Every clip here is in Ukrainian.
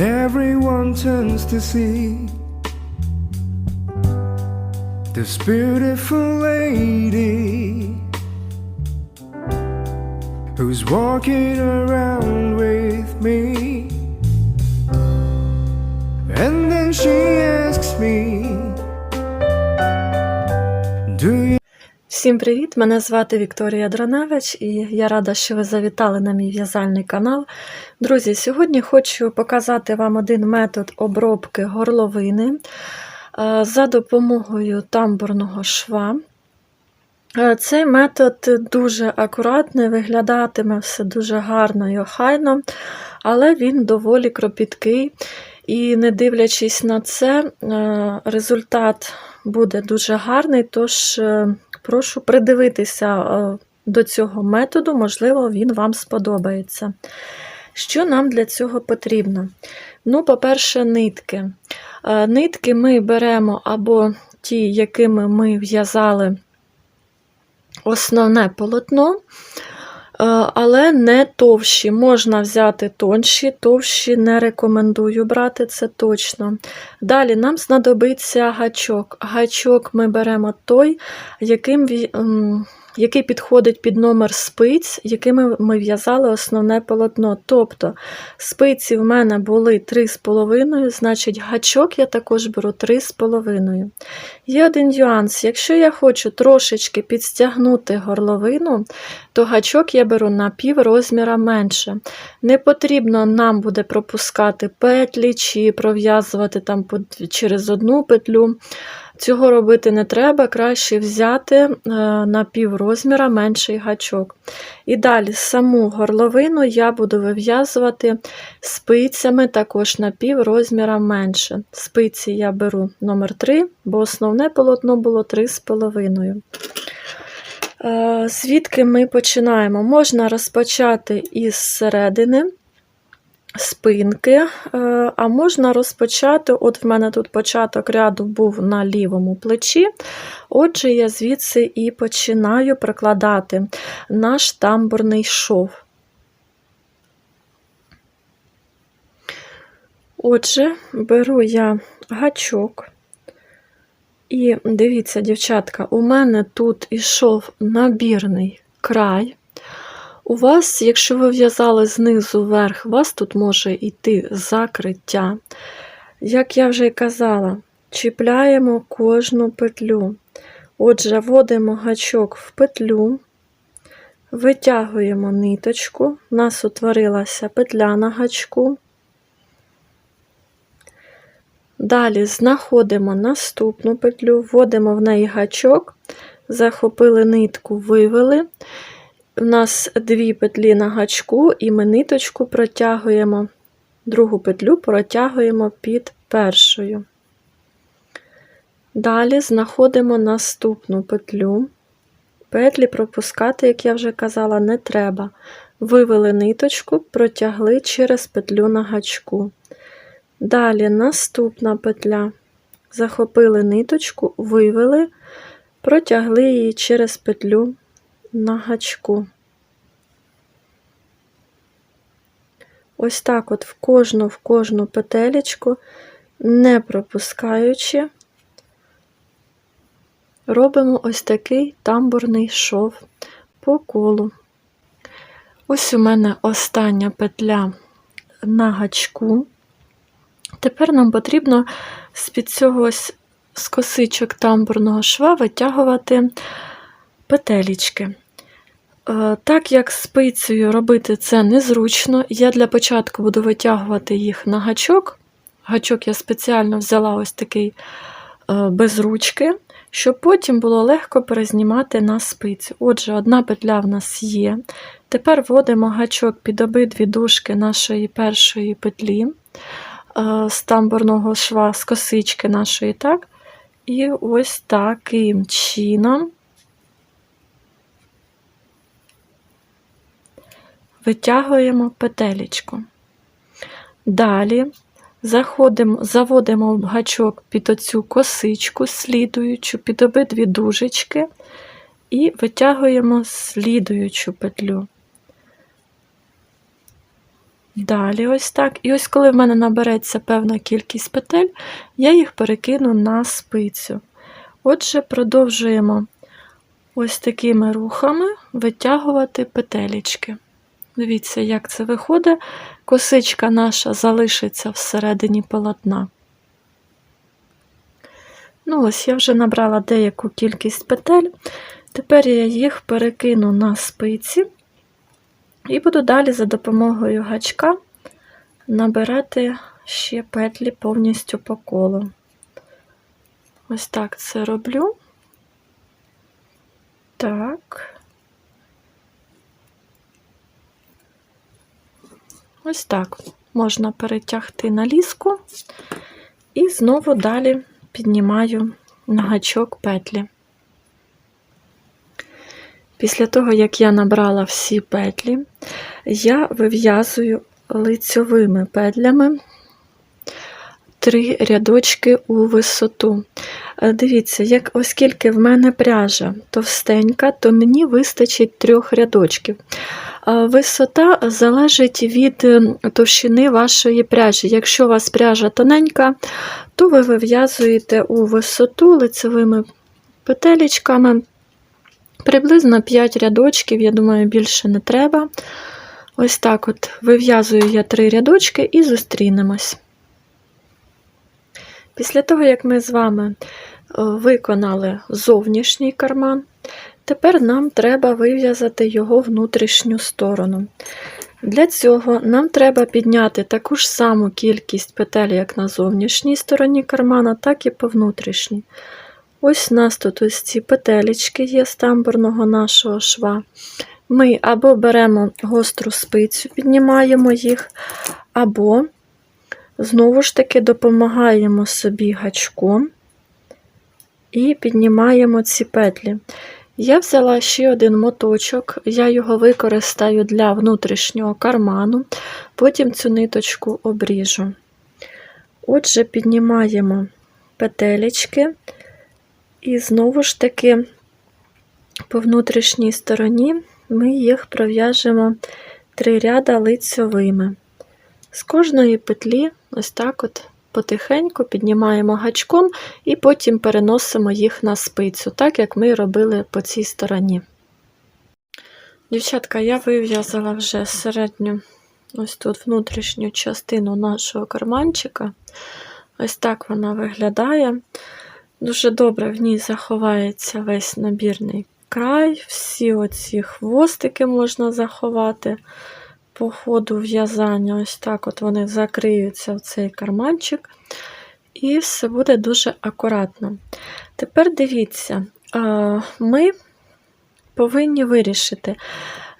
everyone turns to see this beautiful lady who's walking around with me. And then she asks me, Do you? Всім привіт! Мене звати Вікторія Драневич, і я рада, що ви завітали на мій в'язальний канал. Друзі, сьогодні хочу показати вам один метод обробки горловини е, за допомогою тамбурного шва. Е, Цей метод дуже акуратний, виглядатиме все дуже гарно і охайно, але він доволі кропіткий. І не дивлячись на це, е, результат буде дуже гарний, тож прошу придивитися е, до цього методу, можливо, він вам сподобається. Що нам для цього потрібно? Ну, по-перше, нитки. Е, Нитки ми беремо або ті, якими ми в'язали основне полотно, але не товщі. Можна взяти тонші, товщі не рекомендую брати, це точно. Далі нам знадобиться гачок. Гачок ми беремо той, яким, який підходить під номер спиць, якими ми в'язали основне полотно. Тобто спиці в мене були 3,5, значить гачок я також беру 3,5. Є один нюанс. Якщо я хочу трошечки підстягнути горловину, то гачок я беру на пів розміра менше. Не потрібно нам буде пропускати петлі чи пров'язувати там через одну петлю. Цього робити не треба, краще взяти е, на пів розміра менший гачок. І далі саму горловину я буду вив'язувати спицями також на пів розміра менше. Спиці я беру номер 3, бо основне полотно було 3,5. Е, Звідки ми починаємо? Можна розпочати із середини спинки, е, а можна розпочати, от в мене тут початок ряду був на лівому плечі, отже, я звідси і починаю прикладати наш тамбурний шов. Отже, беру я гачок. І дивіться, дівчатка, у мене тут ішов набірний край. У вас, якщо ви в'язали знизу вверх, у вас тут може йти закриття. Як я вже й казала, чіпляємо кожну петлю. Отже, вводимо гачок в петлю, витягуємо ниточку, у нас утворилася петля на гачку. Далі знаходимо наступну петлю, вводимо в неї гачок, захопили нитку, вивели. У нас дві петлі на гачку, і ми ниточку протягуємо, другу петлю протягуємо під першою. Далі знаходимо наступну петлю. Петлі пропускати, як я вже казала, не треба. Вивели ниточку, протягли через петлю на гачку. Далі наступна петля. Захопили ниточку, вивели, протягли її через петлю на гачку. Ось так от в кожну в кожну петелечку, не пропускаючи, робимо ось такий тамбурний шов по колу. Ось у мене остання петля на гачку. Тепер нам потрібно з-під цього з косичок тамбурного шва витягувати петелічки. Е, Так як спицею робити це незручно, я для початку буду витягувати їх на гачок. Гачок я спеціально взяла ось такий е, без ручки, щоб потім було легко перезнімати на спицю. Отже, одна петля в нас є. Тепер вводимо гачок під обидві дужки нашої першої петлі е, з тамбурного шва, з косички нашої, так? І ось таким чином витягуємо петелечку. Далі заходимо, заводимо гачок під оцю косичку, слідуючу під обидві дужечки, і витягуємо слідуючу петлю. Далі ось так. І ось коли в мене набереться певна кількість петель, я їх перекину на спицю. Отже, продовжуємо ось такими рухами витягувати петелечки. Дивіться, як це виходить. Косичка наша залишиться всередині полотна. Ну, ось я вже набрала деяку кількість петель. Тепер я їх перекину на спиці і буду далі за допомогою гачка набирати ще петлі повністю по колу. Ось так це роблю. Так. Ось так можна перетягти на ліску і знову далі піднімаю на гачок петлі. Після того, як я набрала всі петлі, я вив'язую лицьовими петлями три рядочки у висоту. Дивіться, як, оскільки в мене пряжа товстенька, то мені вистачить трьох рядочків. Висота залежить від е, товщини вашої пряжі. Якщо у вас пряжа тоненька, то ви вив'язуєте у висоту лицевими петелечками приблизно 5 рядочків, я думаю, більше не треба. Ось так от вив'язую я три рядочки і зустрінемось. Після того, як ми з вами е, виконали зовнішній карман, тепер нам треба вив'язати його внутрішню сторону. Для цього нам треба підняти таку ж саму кількість петель, як на зовнішній стороні кармана, так і по внутрішній. Ось у нас тут ось ці петелечки є з тамбурного нашого шва. Ми або беремо гостру спицю, піднімаємо їх, або знову ж таки допомагаємо собі гачком і піднімаємо ці петлі. Я взяла ще один моточок, я його використаю для внутрішнього карману, потім цю ниточку обріжу. Отже, піднімаємо петелечки, і знову ж таки по внутрішній стороні ми їх пров'яжемо три ряда лицьовими. З кожної петлі, ось так от потихеньку піднімаємо гачком і потім переносимо їх на спицю, так як ми робили по цій стороні. Дівчатка, я вив'язала вже середню, ось тут внутрішню частину нашого карманчика. Ось так вона виглядає. Дуже добре в ній заховається весь набірний край, всі оці хвостики можна заховати по ходу в'язання. Ось так от вони закриються в цей карманчик, і все буде дуже акуратно. Тепер дивіться, ми повинні вирішити.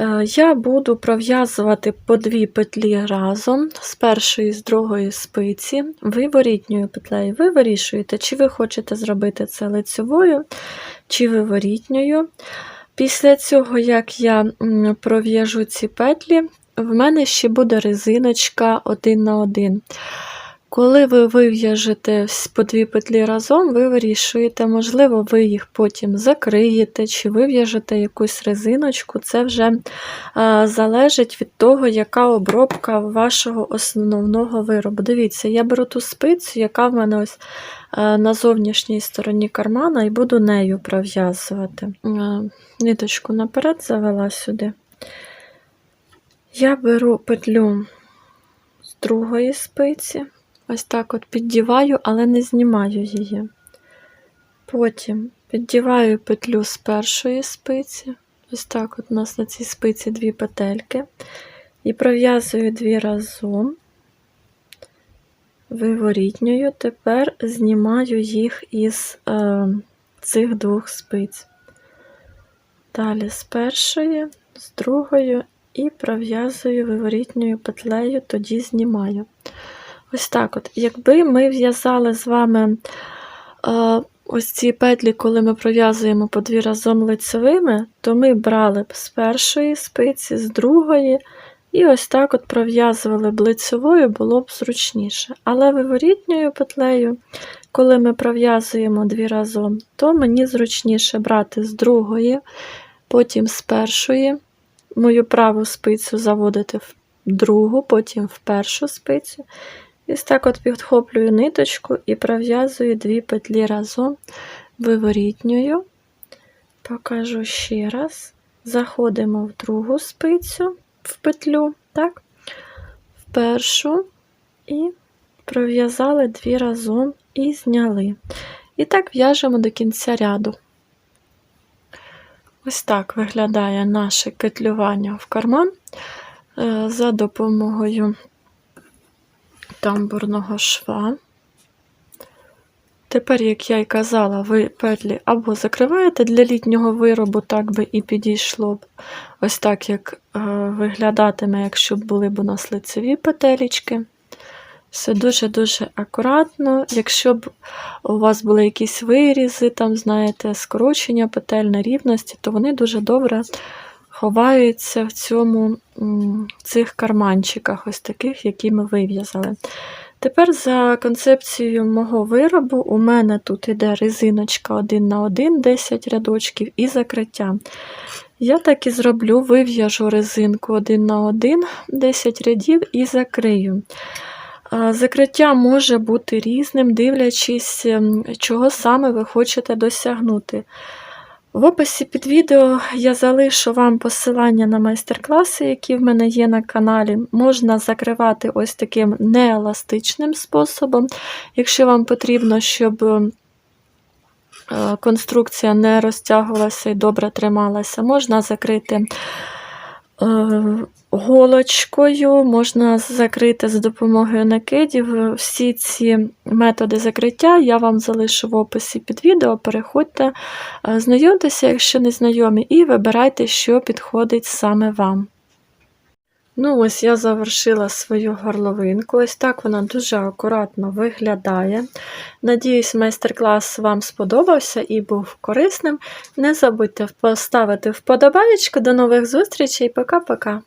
Е, Я буду пров'язувати по дві петлі разом з першої з другої спиці, виворітньою петлею. Ви вирішуєте, чи ви хочете зробити це лицевою, чи виворітньою. Після цього, як я пров'яжу ці петлі, в мене ще буде резиночка один на один. Коли ви вив'яжете по дві петлі разом, ви вирішуєте, можливо, ви їх потім закриєте чи вив'яжете якусь резиночку. Це вже а, залежить від того, яка обробка вашого основного виробу. Дивіться, я беру ту спицю, яка в мене ось а, на зовнішній стороні кармана, і буду нею пров'язувати. А, Ниточку наперед завела сюди. Я беру петлю з другої спиці. Ось так от піддіваю, але не знімаю її. Потім піддіваю петлю з першої спиці. Ось так от у нас на цій спиці дві петельки. І пров'язую дві разом, виворітньою. Тепер знімаю їх із е, цих двох спиць. Далі з першої, з другої і пров'язую виворітньою петлею, тоді знімаю. Ось так от. Якби ми в'язали з вами е, ось ці петлі, коли ми пров'язуємо по дві разом лицевими, то ми брали б з першої спиці, з другої, і ось так от пров'язували б лицевою, було б зручніше. Але виворітньою петлею, коли ми пров'язуємо дві разом, то мені зручніше брати з другої, потім з першої, мою праву спицю заводити в другу, потім в першу спицю. І так от підхоплюю ниточку і пров'язую дві петлі разом виворітньою. Покажу ще раз. Заходимо в другу спицю в петлю, так? в першу і пров'язали дві разом і зняли. І так в'яжемо до кінця ряду. Ось так виглядає наше кетлювання в карман е, за допомогою тамбурного шва. Тепер, як я й казала, ви петлі або закриваєте для літнього виробу, так би і підійшло б. Ось так, як е, виглядатиме, якщо були б у нас лицеві петелечки. Все дуже-дуже акуратно. Якщо б у вас були якісь вирізи, там, знаєте, скорочення петель нерівності, то вони дуже добре ховаються в цьому, в цих карманчиках, ось таких, які ми вив'язали. Тепер за концепцією мого виробу у мене тут іде резиночка 1 на 1, 10 рядочків і закриття. Я так і зроблю, вив'яжу резинку 1 на 1, 10 рядів і закрию. Закриття може бути різним, дивлячись, ем, чого саме ви хочете досягнути. В описі під відео я залишу вам посилання на майстер-класи, які в мене є на каналі. Можна закривати ось таким нееластичним способом. Якщо вам потрібно, щоб е, конструкція не розтягувалася і добре трималася, можна закрити голочкою, можна закрити за допомогою накидів. Всі ці методи закриття я вам залишу в описі під відео. Переходьте, е, знайомтеся, якщо не знайомі, і вибирайте, що підходить саме вам. Ну, ось я завершила свою горловинку. Ось так вона дуже акуратно виглядає. Надіюсь, майстер-клас вам сподобався і був корисним. Не забудьте поставити вподобаєчку. До нових зустрічей. Пока-пока.